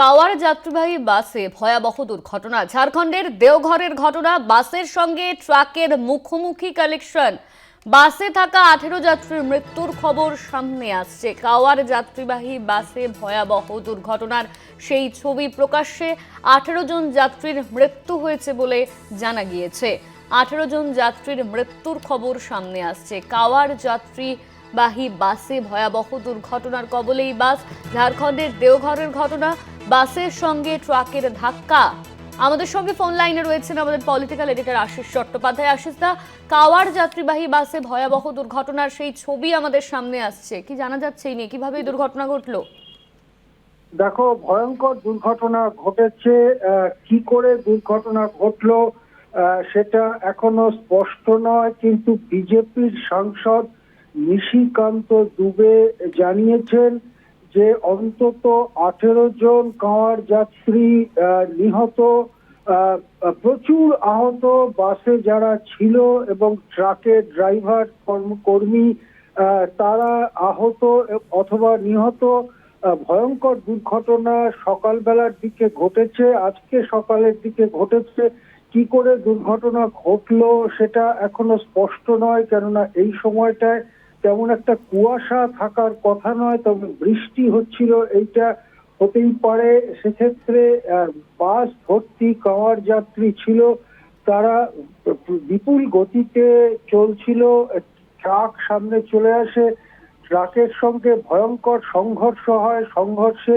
কাওয়ার যাত্রীবাহী বাসে ভয়াবহ দুর্ঘটনা। ঝাড়খণ্ডের দেওঘরের ঘটনা, বাসের সঙ্গে ট্রাকের মুখোমুখি কালেকশন। বাসে থাকা আঠেরো যাত্রীর মৃত্যুর খবর সামনে আসছে। কাওয়ার যাত্রীবাহী বাসে ভয়াবহ দুর্ঘটনার সেই ছবি প্রকাশ্যে আঠেরো জন যাত্রীর মৃত্যু হয়েছে বলে জানা গিয়েছে। আঠেরো জন যাত্রীর মৃত্যুর খবর সামনে আসছে। কাওয়ার যাত্রী বাহী বাসে ভয়াবহ দুর্ঘটনার কবলে এই বাস। ঝাড়খণ্ডের দেওঘরের ঘটনা, বাসের সঙ্গে ট্রাকের ধাক্কা। আমাদের সঙ্গে ফোন লাইনে রয়েছেন আমাদের পলিটিক্যাল এডিটর আশিস চট্টোপাধ্যায়। আশিস দা, কাওয়ার যাত্রীবাহী বাসে ভয়াবহ দুর্ঘটনার সেই ছবি আমাদের সামনে আসছে। কি জানা যাচ্ছে এই নিয়ে? কীভাবে দুর্ঘটনা ঘটলো? দেখো, ভয়ঙ্কর দুর্ঘটনা ঘটেছে। কি করে দুর্ঘটনা ঘটলো সেটা এখনও স্পষ্ট নয়। কিন্তু বিজেপির সাংসদ নিশিকান্ত দুবে জানিয়েছেন যে অন্তত আঠেরো জন কাঁওয়ার যাত্রী নিহত প্রচুর আহত বাসে যারা ছিল এবং ট্রাকের ড্রাইভার কর্ম- কর্মী তারা আহত অথবা নিহত। ভয়ঙ্কর দুর্ঘটনা সকালবেলার দিকে ঘটেছে, আজকে সকালের দিকে ঘটেছে। কি করে দুর্ঘটনা ঘটলো সেটা এখনও স্পষ্ট নয়, কেননা এই সময়টায় তেমন একটা কুয়াশা থাকার কথা নয়, তবে বৃষ্টি হচ্ছিল, এইটা হতেই পারে। সেক্ষেত্রে বাস ভর্তি কাওয়ার যাত্রী ছিল, তারা বিপুল গতিতে চলছিল, ট্রাক সামনে চলে আসে, ট্রাকের সঙ্গে ভয়ঙ্কর সংঘর্ষ হয়, সংঘর্ষে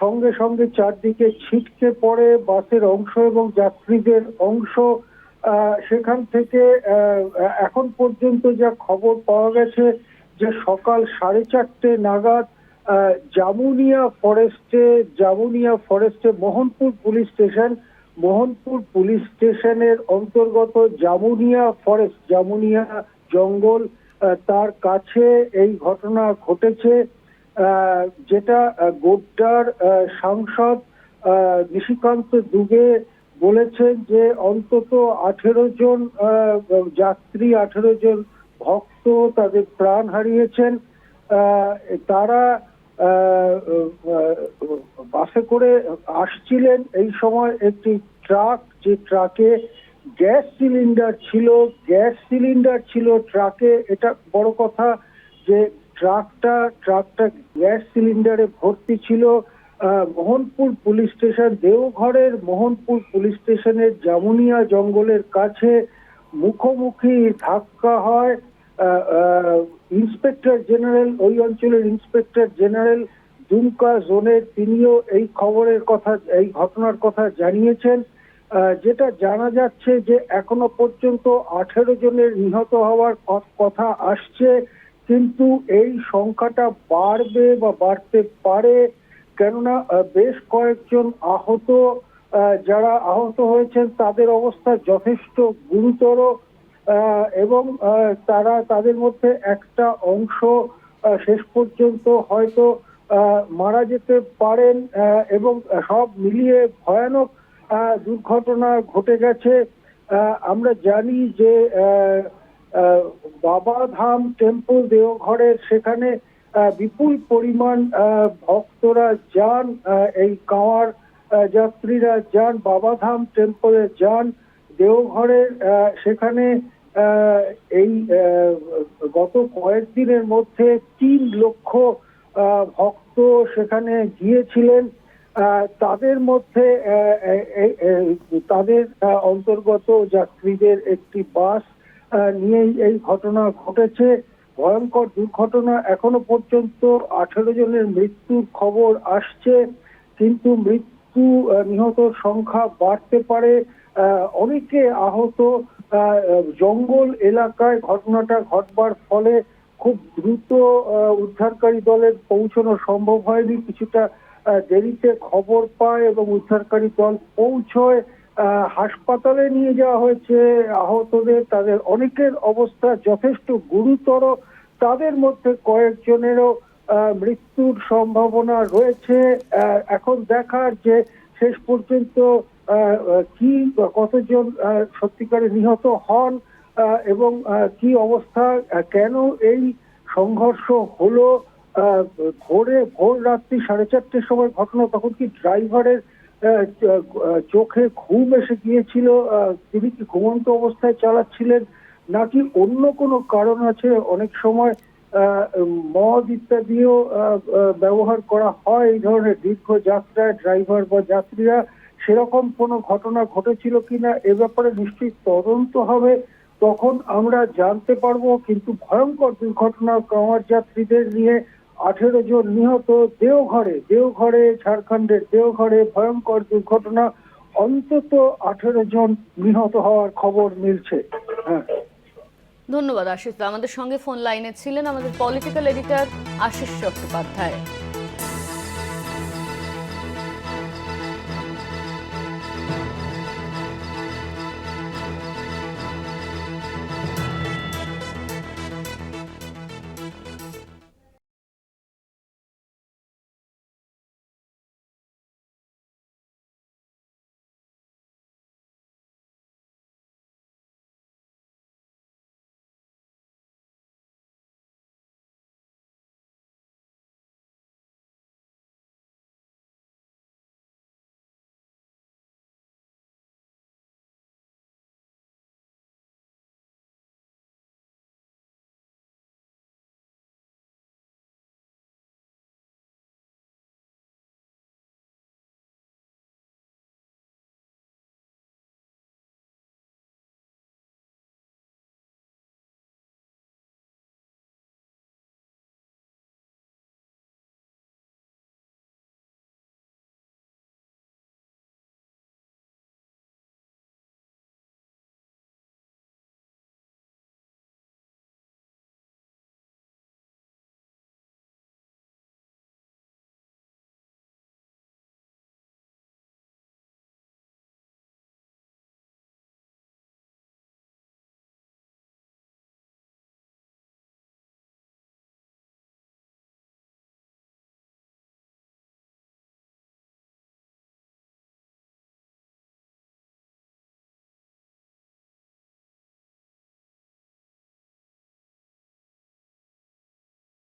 সঙ্গে সঙ্গে চারদিকে ছিটকে পড়ে বাসের অংশ এবং যাত্রীদের অংশ। সেখান থেকে এখন পর্যন্ত যা খবর পাওয়া গেছে যে সকাল সাড়ে চারটে নাগাদ জামুনিয়া ফরেস্টে Jamunia ফরেস্টে Mohanpur police station, Mohanpur police স্টেশনের অন্তর্গত জামুনিয়া ফরেস্ট, জামুনিয়া জঙ্গল তার কাছে এই ঘটনা ঘটেছে যেটা গোড্ডার সাংসদ নিশিকান্ত দুবে বলেছেন যে অন্তত আঠেরো জন যাত্রী, আঠেরো জন ভক্ত তাদের প্রাণ হারিয়েছেন। তারা বাসে করে আসছিলেন। এই সময় একটি ট্রাক, যে ট্রাকে গ্যাস সিলিন্ডার ছিল, গ্যাস সিলিন্ডার ছিল ট্রাকে। এটা বড় কথা যে ট্রাকটা ট্রাকটা গ্যাস সিলিন্ডারে ভর্তি ছিল। মোহনপুর পুলিশ স্টেশন, দেওঘরের মোহনপুর পুলিশ স্টেশনের জামুনিয়া জঙ্গলের কাছে মুখোমুখি ধাক্কা হয়। ইন্সপেক্টর জেনারেল, ওই অঞ্চলের ইন্সপেক্টর জেনারেল দুমকা জোনের তিনিও এই খবরের কথা, এই ঘটনার কথা জানিয়েছেন। যেটা জানা যাচ্ছে যে এখনও পর্যন্ত আঠেরো জনের নিহত হওয়ার কথা আসছে, কিন্তু এই সংখ্যাটা বাড়বে বা বাড়তে পারে কেননা বেশ কয়েকজন আহত যারা আহত হয়েছেন, তাদের অবস্থা যথেষ্ট গুরুতর এবং তারা তাদের মধ্যে একটা অংশ শেষ পর্যন্ত হয়তো মারা যেতে পারেন এবং সব মিলিয়ে ভয়ানক দুর্ঘটনা ঘটে গেছে। আমরা জানি যে বাবাধাম টেম্পল দেওঘরের সেখানে বিপুল পরিমাণ ভক্তরা যান এই কাঁওয়ার যাত্রীরা যান বাবাধাম টেম্পলে যান দেওঘরে আহ, সেখানে এই গত কয়েকদিনের মধ্যে তিন লক্ষ ভক্ত সেখানে গিয়েছিলেন। তাদের মধ্যে তাদের অন্তর্গত যাত্রীদের একটি বাস নিয়েই এই ঘটনা ঘটেছে। ভয়ঙ্কর দুর্ঘটনা এখনও পর্যন্ত আঠেরো জনের মৃত্যুর খবর আসছে, কিন্তু মৃত্যু নিহত সংখ্যা বাড়তে পারে অনেকে আহত জঙ্গল এলাকায় ঘটনাটা ঘটবার ফলে খুব দ্রুত উদ্ধারকারী দলের পৌঁছানো সম্ভব হয়নি। কিছুটা দেরিতে খবর পায় এবং উদ্ধারকারী দল পৌঁছয় হাসপাতালে নিয়ে যাওয়া হয়েছে আহতদের। তাদের অনেকের অবস্থা যথেষ্ট গুরুতর। তাদের মধ্যে কয়েকজনেরও মৃত্যুর সম্ভাবনা রয়েছে। এখন দেখার যে শেষ পর্যন্ত কি কতজন সত্যিকারে নিহত হন এবং কি অবস্থা কেন এই সংঘর্ষ হলো ভোরে, ভোর রাত্রি সাড়ে চারটের সময় ঘটনা তখন কি ড্রাইভারের চোখে ঘুম এসে গিয়েছিল? তিনি কি ঘুমন্ত অবস্থায় চালাচ্ছিলেন? নাকি অন্য কোনো কারণ আছে? অনেক সময় মদ ইত্যাদিও ব্যবহার করা হয় এই ধরনের দীর্ঘ যাত্রায়, ড্রাইভার বা যাত্রীরা সেরকম কোনো ঘটনা ঘটেছিল কিনা এ ব্যাপারে নিশ্চয়ই তদন্ত হবে, তখন আমরা জানতে পারব। কিন্তু ভয়ঙ্কর দুর্ঘটনা কামার যাত্রীদের নিয়ে আঠেরো জন নিহত দেওঘরে দেওঘরে, ঝাড়খণ্ডের দেওঘরে ভয়ঙ্কর দুর্ঘটনা। অন্তত আঠেরো জন নিহত হওয়ার খবর মিলছে। হ্যাঁ। ধন্যবাদ আশিস আমাদের সঙ্গে ফোন লাইনে ছিলেন আমাদের পলিটিক্যাল এডিটর আশিস চট্টোপাধ্যায়।